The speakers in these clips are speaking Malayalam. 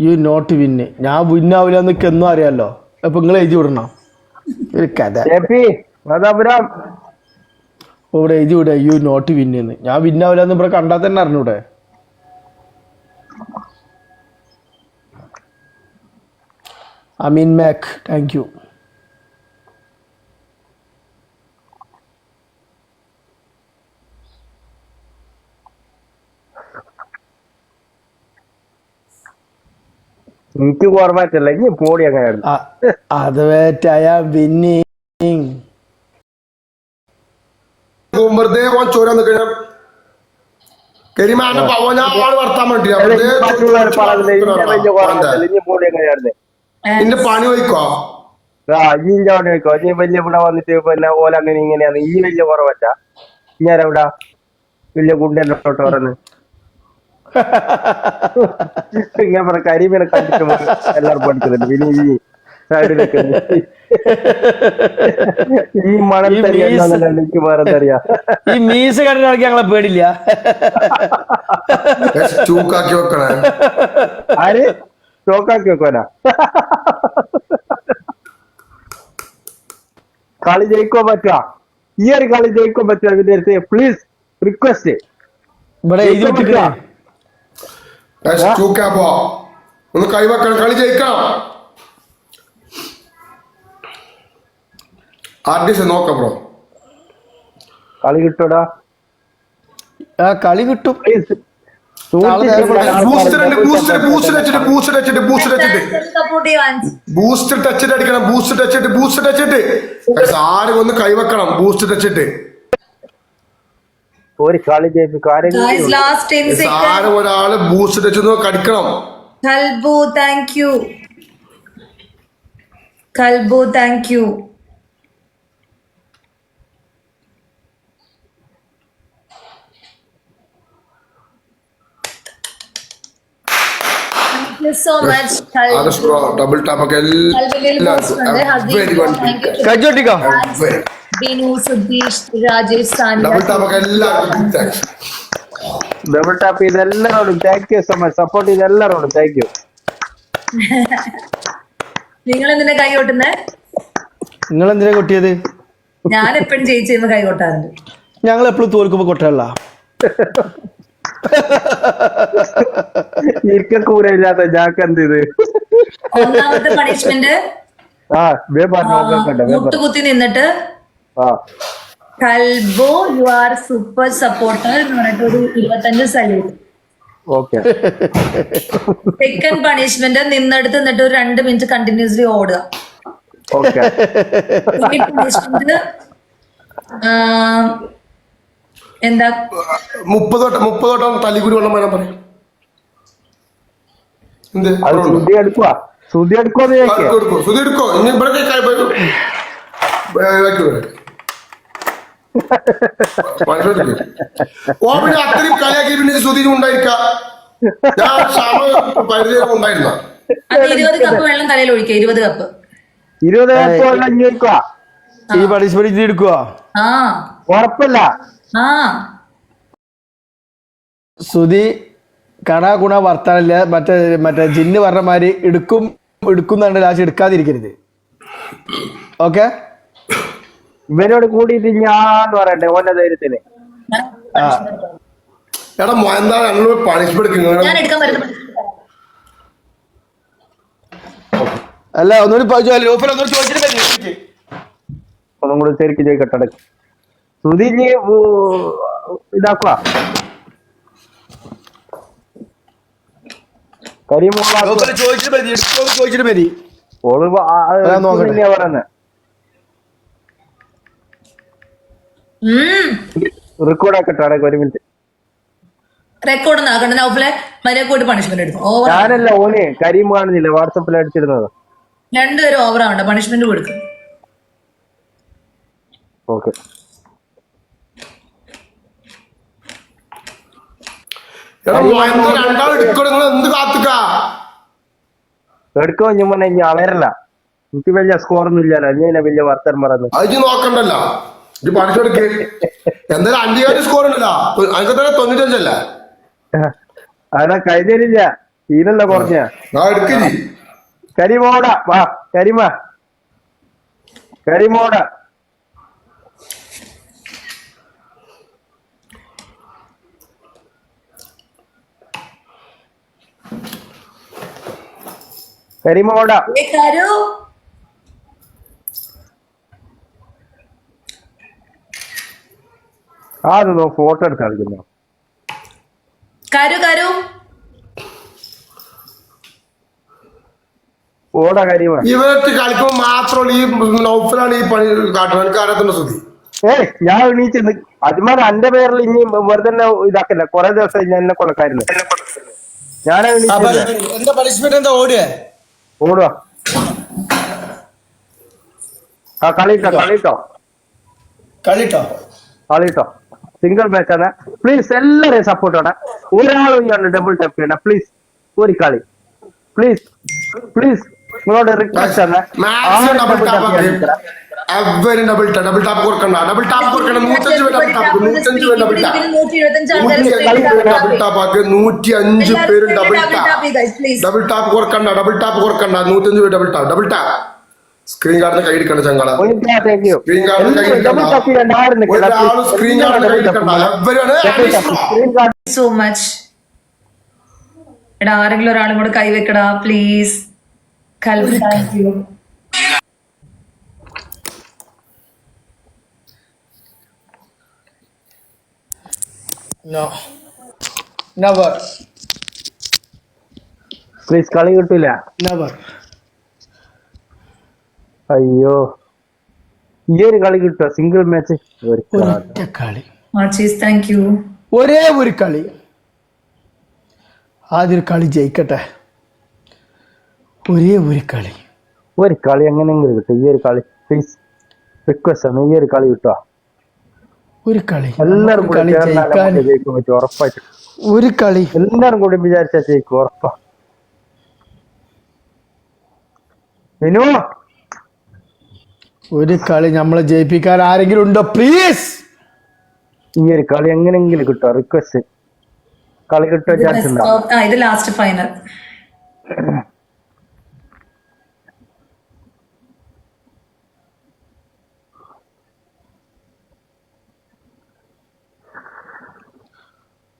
യു നോട്ട് വിന്ന് ഞാൻ വിന്നാവില്ല എന്നൊക്കെ എന്നും അറിയാലോ. അപ്പൊ നിങ്ങൾ എഴുതി വിടണം? ഒരു കഥ. ഇവിടെ എഴുതി വിടുക യു നോട്ട് വിന്ന് എന്ന്. ഞാൻ വിന്നാവില്ല എന്ന് ഇവിടെ കണ്ടാൽ തന്നെ അറിഞ്ഞൂടെ? അമീൻ മാക് താങ്ക് യു എനിക്ക് ഓർമ്മറ്റില്ല ഇനി പോടി അങ്ങനെയായിരുന്നു. അത് വേറ്റായ വിന്നിങ് വെറുതെ ഓൻ ചോരാൻ നിൽക്കണ കരിമാനെ വർത്താൻ വേണ്ടി പണി വയ്ക്കോ ആ ഈ വെക്കോ നീ വലിയ ഇവിടെ വന്നിട്ട് പിന്നെ ഓല അങ്ങനെ ഇങ്ങനെയാണ്. ഈ വലിയ കുറവറ്റ ഞാൻ എവിടാ വലിയ ഗുണ്ടോട്ട് പറഞ്ഞ് ഇങ്ങനെ പറഞ്ഞ കരിമീനെ കണ്ടിട്ട്. എല്ലാവരും പഠിക്കുന്നുണ്ട്. ഈ സൈഡിലൊക്കെ ഈ മണൽ ഈ തരി മീസ്. എന്നാന്നല്ല എനിക്ക് വേറെ തരിക ഈ മീസ് കണ്ടിട്ട് ഞങ്ങളെ പേടില്ല ചൂക്കാക്കി വെക്കണേ. ആര്? ചോക്കാക്കി വെക്കോനാ കളി ജയിക്കോ പറ്റുക ഈ ഒരു കളി ജയിക്കോ പറ്റുക ഇതിന്റെ അടുത്ത് പ്ലീസ് റിക്വസ്റ്റ് ഇവിടെ ചൂക്കാപ്പോ ഒന്ന് കൈവക്കണം കളി ജയിക്കണം. ആർട്ടിസ്റ്റ് നോക്കാം ബ്രോ. കളി കിട്ടൂടാ. ആ കളി കിട്ടും. ബൂസ്റ്റർ ടച്ചിട്ട് അടിക്കണം ബൂസ്റ്റർ ടച്ചിട്ട് ബൂസ്റ്റർ ടച്ചിട്ട് ആരും ഒന്ന് കൈവെക്കണം ബൂസ്റ്റർ ടച്ചിട്ട് ഒരു കളി ജയിപ്പിക്കും ഗൈസ് ലാസ്റ്റ് 10 സെക്കൻഡ് ആരും ഒരാൾ ബൂസ്റ്റ് ടച്ച് കടിക്കണം. കൽബു താങ്ക് യു കൽബു താങ്ക് യു ഡബിൾ ടാപ്പ് ഒക്കെ. എല്ലാവർക്കും ബിനു സുധീഷ് രാജേഷ് ഡബിൾ ടാപ്പ് ചെയ്ത് എല്ലാരോടും thank you so much support ചെയ്ത് എല്ലാരോടും താങ്ക് യു നിങ്ങൾ എന്തിനാ കൈ കൊട്ടുന്നേ? നിങ്ങൾ എന്തിനാ കൊട്ടിയത്? ഞാൻ എപ്പോഴും ജയിച്ചിരുന്ന് കൈ കൊട്ടാറുണ്ട്. ഞങ്ങൾ എപ്പോഴും തോൽക്കുമ്പോ കൊട്ടല്ല. ഇരിക്ക കൂരയില്ലാത്ത ജാക്ക് എന്ത് ഇത് ഒന്നാമത്തെ പണിഷ്മെന്റ് ആ വേ പറഞ്ഞു കുത്തി മുട്ടുകുത്തി നിന്നിട്ട് ആ കൽബോ യു ആർ സൂപ്പർ സപ്പോർട്ടർ എന്ന് പറഞ്ഞിട്ട് ഒരു ഇരുപത്തഞ്ച് സല്യൂട്ട് ഓക്കെ സെക്കൻഡ് പണിഷ്മെന്റ് നിന്നെടുത്ത് നിന്നിട്ട് ഒരു രണ്ട് മിനിറ്റ് കണ്ടിന്യൂസ്ലി ഓടുക. ഓക്കെ പണിഷ്മെന്റ് എന്താ? മുപ്പത് വട്ടം മുപ്പത് വട്ടം തല്ലിക്കുരി വെള്ളം വരാൻ പറയും. എന്ത്? എടുക്കുക ശ്രുതി എടുക്കുക. സുധി എടുക്കോ ഇനി ഇവിടെ കൈ കൈ പോയി ഓ പിന്നെ അത്രയും കളിയാക്കി പിന്നെ സുധീനും ഉണ്ടായിരിക്ക. ഞാൻ ക്ഷമ പരിചയം ഉണ്ടായിരുന്ന. ഇരുപത് കപ്പ് വെള്ളം തലയിൽ ഒഴിക്കുക ഇരുപത് കപ്പ് ഇരുപത് ഈ പണിഷ്മെന്റ് എടുക്കുക. ആ. ഉറപ്പല്ല. ആ. സുധി കണ ഗുണ വർത്താനില്ല മറ്റേ മറ്റേ ജിന്ന് പറഞ്ഞ മാതിരി എടുക്കും എടുക്കും എന്നാണ് ലാസ്റ്റ് എടുക്കാതിരിക്കരുത്. ഓക്കെ? ഇവനോട് കൂടിയിട്ട് ഞാൻ പറയട്ടെ ഓന്റെ ധൈര്യത്തിന്? എടാ എന്താ ഞങ്ങൾ പണിഷ്മെന്റ് അല്ല ഒന്നുകൂടി. ഒന്നും കൂടി ശരിക്കും ചോദിക്കട്ടെ ഇനി ഇതാക്കുക കരിമോള ചോദിച്ചിട്ട് മതി ചോദിച്ചിട്ട് ഓൾ വ- ആ- ആ- ഞാൻ നോക്കട്ടെ. തന്നെയാ പറയുന്നെ റെക്കോർഡ് ആക്കട്ടെ ഒരു മിനിറ്റ് റെക്കോർഡ് ഒന്നും ആക്കണ്ട നൗഫലെ മര്യാദ പോയിട്ട് പണിഷ്മെന്റ് എടുക്കും ഓവർ ഞാനല്ല ഓനെ കരീം കാണുന്നില്ല വാട്സപ്പിൽ അടിച്ചിരുന്നത് രണ്ടുപേരും ഓവർ ആവണ്ട. പണിഷ്മെന്റ് കൊടുക്കും. ഓക്കെ എടുക്കോ ഞാൻ അളരല്ല എനിക്ക് വലിയ സ്കോർ ഒന്നും ഇല്ലല്ലോ. ഞാൻ വലിയ വർത്തൻ പറഞ്ഞു അത് നോക്കണ്ടല്ലോ. ഇത് പണിഷ്മെന്റ് എടുക്ക് എന്തായാലും അഞ്ചുകാരി സ്കോർ ഉണ്ടല്ലോ. അതൊക്കെ തന്നെ തൊണ്ണൂറ്റഞ്ചല്ലേ? അതാ കഴിഞ്ഞില്ല ഈനല്ല കുറഞ്ഞ. കരിമോട വാ കരിമ. കരിമോട. കരിമോട. കരു. അതൊന്നും ഫോട്ടോ എടുത്ത് കളിക്കുന്നു കരു കരു. ഓട കരിമ ഇവരൊക്കെ കളിക്കുമ്പോൾ മാത്രമല്ല ഈ നൗഫലാണ് ഈ പണി കാട്ടുന്നത് എനിക്ക് ആരാത്തിന്റെ ശ്രുതി ഏയ് ഞാൻ എണീച്ച് അജ്മാൻ എന്റെ പേരിൽ ഇനി വെറുതെ ഇതാക്കില്ല? കൊറേ ദിവസം ഞാൻ എന്നെ കൊലക്കാരുന്നു ഞാൻ എന്താ പണിഷ്മെന്റ് എന്താ ഓടിയേ ഓടുക ആ കളിട്ടോ കളിട്ടോ കളിട്ടോ കളിട്ടോ സിംഗിൾ മാച്ച് ആണ് പ്ലീസ് എല്ലാരെയും സപ്പോർട്ട് ആണ് ഒരാളും ഞാൻ ഡബിൾ ടാപ്പ് ചെയ്യണം പ്ലീസ് ഒരു കളി പ്ലീസ് പ്ലീസ് നിങ്ങളോട് റിക്വസ്റ്റ് ആണ് മാക്സിമം ഡബിൾ ടാപ്പ് എവരും ഡബിൾ ടാപ്പ് ഡബിൾ ടാപ്പ് കൊടുക്കണ്ട ഡബിൾ ടാപ്പ് കൊടുക്കണ്ട നൂറ്റഞ്ച് പേര് ഡബിൾ ടാപ്പ് നൂറ്റഞ്ച് പേര് ഡബിൾ ടാപ്പ് നൂറ്റി ഇരുപത്തഞ്ച് നൂറ്റി അഞ്ച് പേര് ഡബിൾ ടാപ്പ് ആക്കി നൂറ്റി അഞ്ച് പേര് double tap please double tap കൊടുക്കണ്ട ഡബിൾ ടാപ്പ് കൊടുക്കണ്ട നൂറ്റഞ്ച് പേര് double tap double tap screen ഗാർഡിന് കൈ എടുക്കണ്ട ചങ്ങള സ്ക്രീൻ ഗാർഡിന് കൈ എടുക്കണ്ട. സ്ക്രീൻ ഗാർഡിന് കൈ എടുക്കണ്ട. എവരാണ് സ്ക്രീൻ കാർഡ് സോ മച്ച് എടാ ആരെങ്കിലും ഒരാളും കൂടെ കൈവെക്കടാ പ്ലീസ് നോ നെവർ പ്ലീസ് കളി കിട്ടൂല. നെവർ അയ്യോ. ഈ ഒരു കളി കിട്ടുക സിംഗിൾ മാച്ച് ഒരു കളി. ഒറ്റ കളി. മാച്ചീസ് താങ്ക് യു ഒരേ ഒരു കളി. ആദ്യം കളി ജയിക്കട്ടെ. ഒരേ ഒരു കളി. ഒരു കളി എങ്ങനെയെങ്കിലും കിട്ടും. ഈ ഒരു കളി പ്ലീസ് റിക്വസ്റ്റ് ആണ്. ഈ ഒരു കളി കിട്ടുക ഒരു കളി. എല്ലാവരും കളി ജയിക്കാൻ പറ്റും ഉറപ്പായിട്ട്. ഒരു കളി. എല്ലാവരും കൂടി വിചാരിച്ചാൽ ജയിക്കും ഉറപ്പാ. വിനു! ഒരു കളി നമ്മളെ ജയിപ്പിക്കാൻ ആരെങ്കിലും ഉണ്ടോ? പ്ലീസ് ഈ ഒരു കളി എങ്ങനെയെങ്കിലും കിട്ടോ? റിക്വസ്റ്റ് കളി കിട്ടോ ചാൻസ് ഉണ്ടോ? ആ ഇത് ലാസ്റ്റ് ഫൈനൽ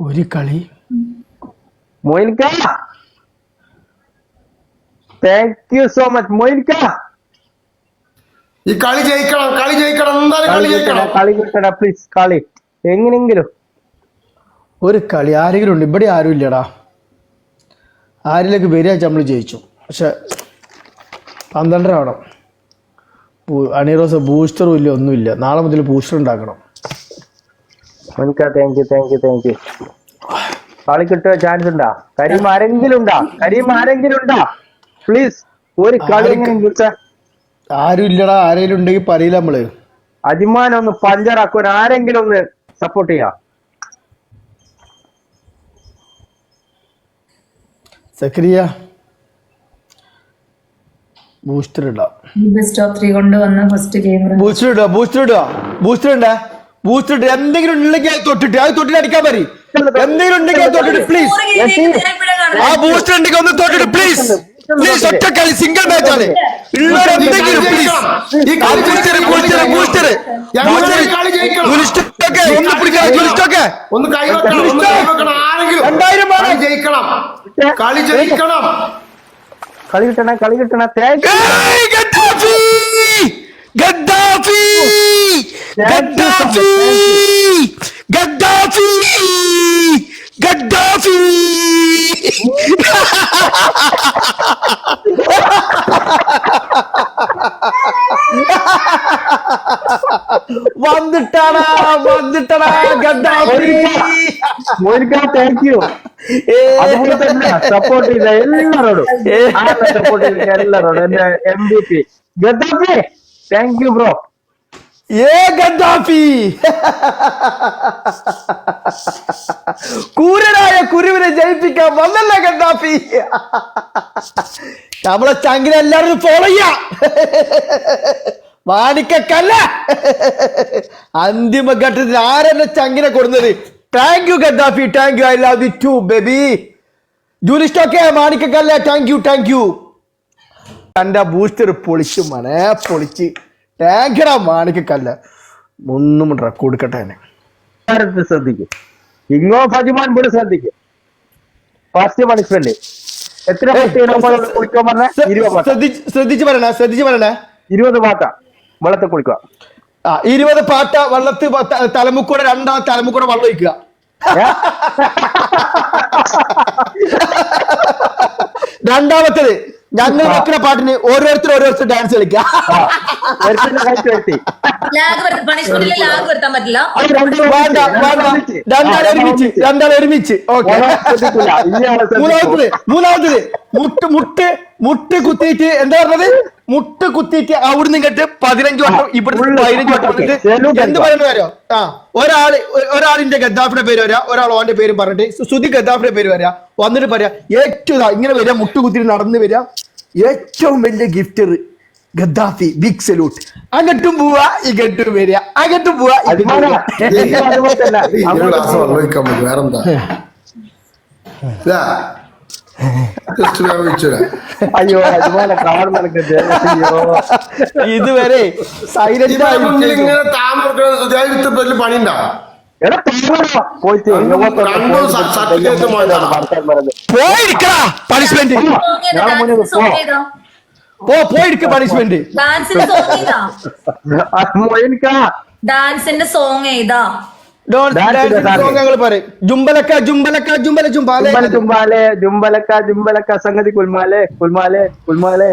ഒരു കളി. മൊയിൽക്ക താങ്ക് യു സോ മച്ച് മൊയിൽക്ക ഈ കളി ജയിക്കണം കളി ജയിക്കണം. എന്തായാലും കളി ജയിക്കണം. കളി കിട്ടണ പ്ലീസ് കളി. എങ്ങനെങ്കിലും ഒരു കളി ആരെങ്കിലും ഉണ്ട്? ഇവിടെ ആരും ഇല്ലടാ. ആരിലേക്ക് വരിക നമ്മൾ ജയിച്ചു. പക്ഷെ പന്ത്രണ്ടര ആവണം. അണിറോസ ബൂസ്റ്ററും ഇല്ല ഒന്നുമില്ല. നാളെ മുതൽ ബൂസ്റ്റർ ഉണ്ടാക്കണം. Thank you thank you thank you കളി കിട്ടുക ചാൻസ് ഉണ്ടാ? കരീം ആരെങ്കിലും ഉണ്ടാ? കരീം ആരെങ്കിലും ഉണ്ടാ? പ്ലീസ് ഒരു കളി എങ്ങനെ ആരും ഇല്ലടാ ആരെങ്കിലും ഉണ്ടെങ്കിൽ പറയില്ല നമ്മൾ. അജിമാൻ ഒന്ന് പഞ്ചറാക്കുവാൻ ആരെങ്കിലും ഒന്ന് സപ്പോർട്ട് ചെയ്യാം. സക്രിയ. ബൂസ്റ്റർ ഇടാം. ബെസ്റ്റ് ഓഫ് ത്രീ കൊണ്ട് വന്ന ഫസ്റ്റ് ഗെയിമർ ബൂസ്റ്റർ ഇടുക ബൂസ്റ്റർ ഇടുക. ബൂസ്റ്റർ ഉണ്ട് ബൂസ്റ്റർ ഇട്ട് എന്തെങ്കിലും ഉണ്ടെങ്കിൽ അത് തൊട്ടിട്ട് അത് തൊട്ടിട്ട് അടിക്കാൻ പറ എന്തെങ്കിലും ഉണ്ടെങ്കിൽ അത് തൊട്ടിട്ട് പ്ലീസ് ആ ബൂസ്റ്റർ ഉണ്ടെങ്കിൽ ഒന്ന് തൊട്ടിട്ട് പ്ലീസ് പ്ലീസ് ഒറ്റ കളി സിംഗിൾ മാച്ച് ആണ്. ഒന്ന് പിടിക്കണം ഗുലിസ്റ്റൊക്കെ ഒന്ന് കൈവെക്കണം ഒന്ന് കൈവെക്കണം ആരെങ്കിലും രണ്ടായിരം. ജയിക്കണം. കളി ജയിക്കണം. കളി കിട്ടണ കളി കിട്ടണ. Gaddafi Gaddafi Gaddafi Gaddafi Gaddafi വന്നിട്ടാടാ വന്നിട്ടടാ ഗദ്ദാഫി മോനിക്ക താങ്ക് യു അതുപോലെ തന്നെ സപ്പോർട്ട് ചെയ്ത എല്ലാരോടും സപ്പോർട്ട് ചെയ്ത എല്ലാരോടും എന്റെ M B P Gaddafi thank കൂരനായ കുരുവിനെ ജയിപ്പിക്കാൻ വന്നല്ല ഗദ്ദാഫി നമ്മളെ ചങ്കിനെ എല്ലാവരും ഫോളോ ചെയ്യാ. വാണിക്കല്ല അന്തിമ ഘട്ടത്തിൽ ആരെന്നെ ചങ്കിനെ കൊടുന്നത് thank you Gaddafi thank you I love you too baby ജൂലിസ്റ്റോക്കെ മാണിക്കല്ല താങ്ക് യു താങ്ക് യു തന്റെ ബൂസ്റ്റർ പൊളിച്ചു മണേ പൊളിച്ച്. ടാങ്കടാ മാണിക്കല്ല ഒന്നും റെക്കോർഡ് ഭാരത് ശ്രദ്ധിക്കും. ഇങ്ങോ ഫജിമാൻ ഇവിടെ ശ്രദ്ധിക്കും. ഫസ്റ്റ് പണിഷ്മെന്റ് എത്ര കുളിക്കാൻ പറഞ്ഞ? ശ്രദ്ധിച്ച് പറയണേ ശ്രദ്ധിച്ച് പറയണേ. ഇരുപത് പാട്ട. വെള്ളത്തിൽ കുളിക്കുക. ആ ഇരുപത് പാട്ട വെള്ളത്ത് പ- ത- തലമുക്കൂടെ രണ്ടാം തലമുക്കൂടെ വെള്ളം ഒഴിക്കുക. രണ്ടാമത്തേത് ഞങ്ങൾ വെക്കുന്ന പാട്ടിന് ഓരോരുത്തർ ഓരോരുത്തർ ഡാൻസ് കളിക്കുക വേണ്ട. വേണ്ട രണ്ടാൾ ഒരുമിച്ച്. രണ്ടാൾ ഒരുമിച്ച് ഓക്കെ. മൂന്നാമത്തത് മൂന്നാമത്തത്. മുട്ട് മുട്ട് മുട്ട് കുത്തിയിട്ട് എന്താ പറഞ്ഞത്? മുട്ട് കുത്തിയിട്ട് അവിടുന്ന് ഇങ്ങോട്ട് പതിനഞ്ച് വട്ടം ഇവിടുന്ന് പതിനഞ്ച് വട്ടം എന്ത്. പറയുന്ന കാര്യം ആ ഒരാൾ ഒരാളിന്റെ ഗദ്ദാഫിന്റെ പേര് വരാ ഒരാൾ ഓന്റെ പേര് പറഞ്ഞിട്ട് സുധി ഗദ്ദാഫിന്റെ പേര് വരാ. വന്നിട്ട് പറയാ ഏറ്റവും ഇങ്ങനെ വരിക മുട്ട് കുത്തിട്ട് നടന്ന് വരിക ഏറ്റവും വലിയ ഗിഫ്റ്റർ ഗദ്ദാഫി ബിഗ് സല്യൂട്ട് അങ്ങട്ടും പോവാ ഇങ്ങട്ടും വരിക അങ്ങട്ടും പോവാ പോവാ. അതുപോലെ വേഗം ഒഴിച്ചുതരാം. അയ്യോ അയ്യോ. ഇതുവരെ സൈലന്റ് പണിയുണ്ടാ? പോയിരിക്കടാ പണിഷ്മെന്റ് പോ. പോയിരിക്ക പണിഷ്മെന്റ് ഡാൻസിന്റെ സോങ് ചെയ്താ? ജുംബലക്ക ജുംബലക്ക ജുംബല ജുംബാലെ. ജുംബാലെ ജുംബലക്ക ജുംബലക്ക സംഗതി കുൽമാലെ കുൽമാലെ കുൽമാലെ.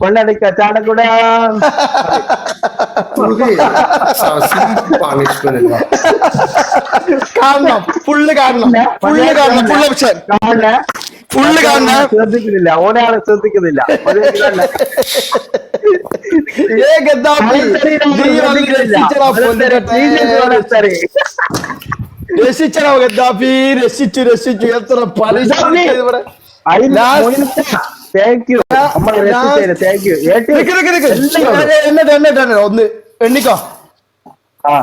കൊള്ളടിക്ക കാണണം ഫുള്ള് കാണണം ഫുള്ള് കാണണം ഫുള്ള് ഓപ്ഷൻ കാണ ഫുള്ള് കാണണം ശ്രദ്ധിക്കുന്നില്ല ഒരാളെ ശ്രദ്ധിക്കുന്നില്ല. രസിച്ചടാ ഗദ്ദാഫി രസിച്ചു രസിച്ചു എത്ര പണിഷ്മെന്റ് നിക്ക് നിക്ക് നിക്ക്. എല്ലാവരും. എന്നിട്ട് എന്നിട്ട് ഒന്ന് എണ്ണിക്കോ. ആ.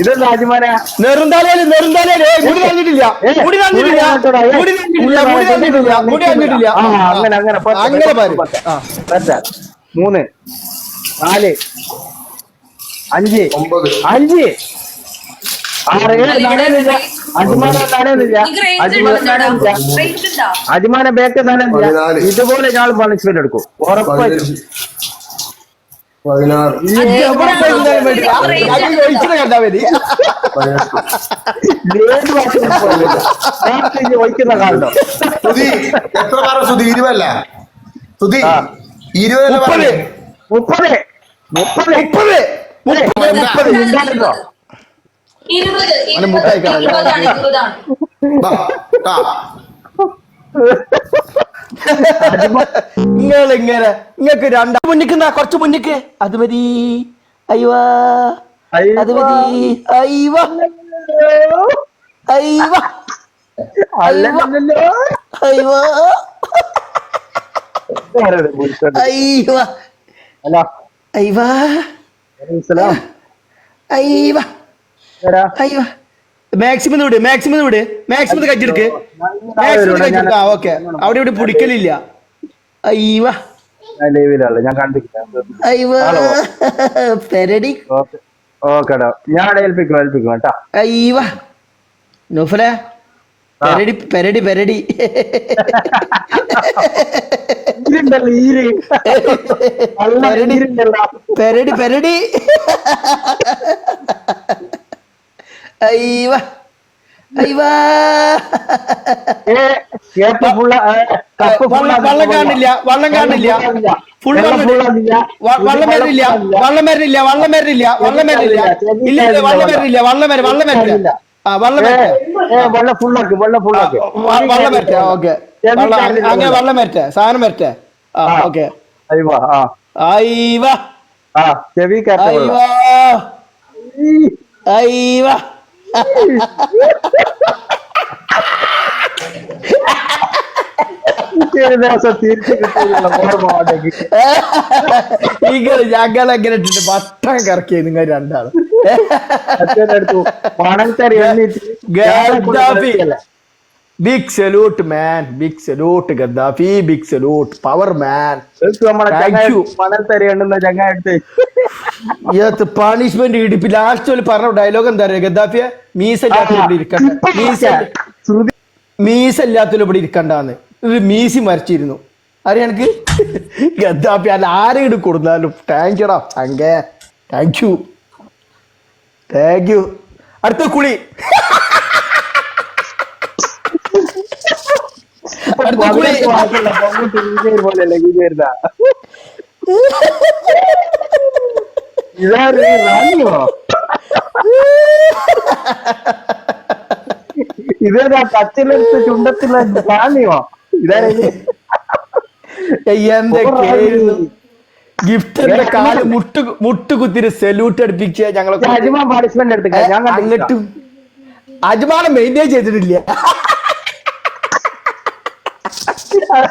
ഇതെന്താ അജിമാന നെറുന്താലേ നെറുന്താലേ മുടി തന്നിട്ടില്ല മുടി തന്നിട്ടില്ല മുടി തന്നിട്ടില്ല മുടി തന്നിട്ടില്ല മുടി തന്നിട്ടില്ല ആ അങ്ങനെ അങ്ങനെ. അങ്ങനെ പത്ത്, മൂന്ന് നാല് അഞ്ച്. അഞ്ച്. അജ്മാന ബാക്ക്. ഇതുപോലെ ഞാൻ പണിഷ്മെന്റ് എടുക്കും. ഉറപ്പായിട്ടും. കാണുന്നു സുധി എത്ര പറഞ്ഞു സുധി? ഇരുപല്ല സുധി ആ. ഇരുപതല്ല മുപ്പത്. മുപ്പത്. മുപ്പത്. മുപ്പത്. മുപ്പത്? ഇരുപത്. ഇരുപതാണ് ഇരുപതാണ്. ടാ. നിങ്ങൾ ഇങ്ങനെ നിങ്ങൾക്ക് രണ്ടാ മുന്നിക്കുന്ന കുറച്ച് മുന്നിക്ക്. അത് മതി. അയ്യോ. അത് മതി. അയ്യോ. അയ്യോ. അയ്യോ. അയ്യോ. ഹലോ അയ്യോ. സലാം അയ്യോ. അയ്യോ. മാക്സിമം വിട് മാക്സിമം വിട്. മാക്സിമം കജ്ജെടുക്ക് മാക്സിമം കജ്ജെടുക്ക ആ ഓക്കെ. അവിടെ ഇവിടെ പിടിക്കലില്ല. അയ്യവ. പെരടി. ഓക്കെ. ഓക്കെടാ ഞാൻ ഏൽപ്പിക്കും ഏൽപ്പിക്കും കേട്ടാ. അയ്യോ നൂഫലെ പെരടി പെരടി പെരടി. പെരടി പെരടി. അയ്യോ വള്ളം കാണില്ല വള്ളം കാണില്ല. ഫുൾ വള്ളം വരില്ല വള്ളം വരില്ല വള്ളം വരില്ല വള്ളം വരില്ല ഇല്ല ഇല്ല വള്ളം വരില്ല വള്ളം വരും വള്ളം വരില്ല ആ വള്ളം വെള്ളം വള്ളം വെള്ളം ഫുള്ളാക്ക് വള്ളം വരട്ടെ ഓക്കെ. അങ്ങനെ വള്ളം വരട്ടെ സാധനം വരട്ടെ. ആ ഓക്കെ. ചെവി കേട്ട അയ്യോ അയ്യോ കിട്ടിയില്ല ഓർമ്മ ഉണ്ടെങ്കിൽ നിങ്ങൾ ഞങ്ങളെങ്ങനെ ഇട്ടിട്ട് പട്ടം കറക്കിയ നിങ്ങൾ രണ്ടാളും. അച്ഛന്റെ അടുത്ത് big salute man big salute Gaddafi big salute power man punishment ഇടിപ്പ്. Last പറഞ്ഞ ഡയലോഗ് എന്താ പറയുക ഗദ്ദാഫിയെ മീസ ഇവിടെ ഇരിക്കണ്ട. മീസ മീസല്ലാത്ത ഇവിടെ ഇരിക്കണ്ടാന്ന്. ഒരു മീസി മരിച്ചിരുന്നു. അറിയാനക്ക് ഗദ്ദാഫി അല്ല ആരെങ്കിലും കൊടുത്താലും താങ്ക് യുടാ താങ്ക് യു താങ്ക് യു അടുത്ത കുളി. ഇതാര്? റാണിയോ ഇതേതാ പച്ചിലെടുത്ത് ചുണ്ടത്തിലെ റാണിയോ ഇതാരത് എന്റെ കേരുന്നു ഗിഫ്റ്ററിന്റെ കാൽ മുട്ട് സല്യൂട്ട് അടുപ്പിച്ച ഞങ്ങളെ അജ്മാൻ പാർട്ടിസിപ്പന്റ് എടുത്ത്. അങ്ങട്ടും. അജ്മാനം മെയിന്റെയിൻ ചെയ്തിട്ടില്ല. uh,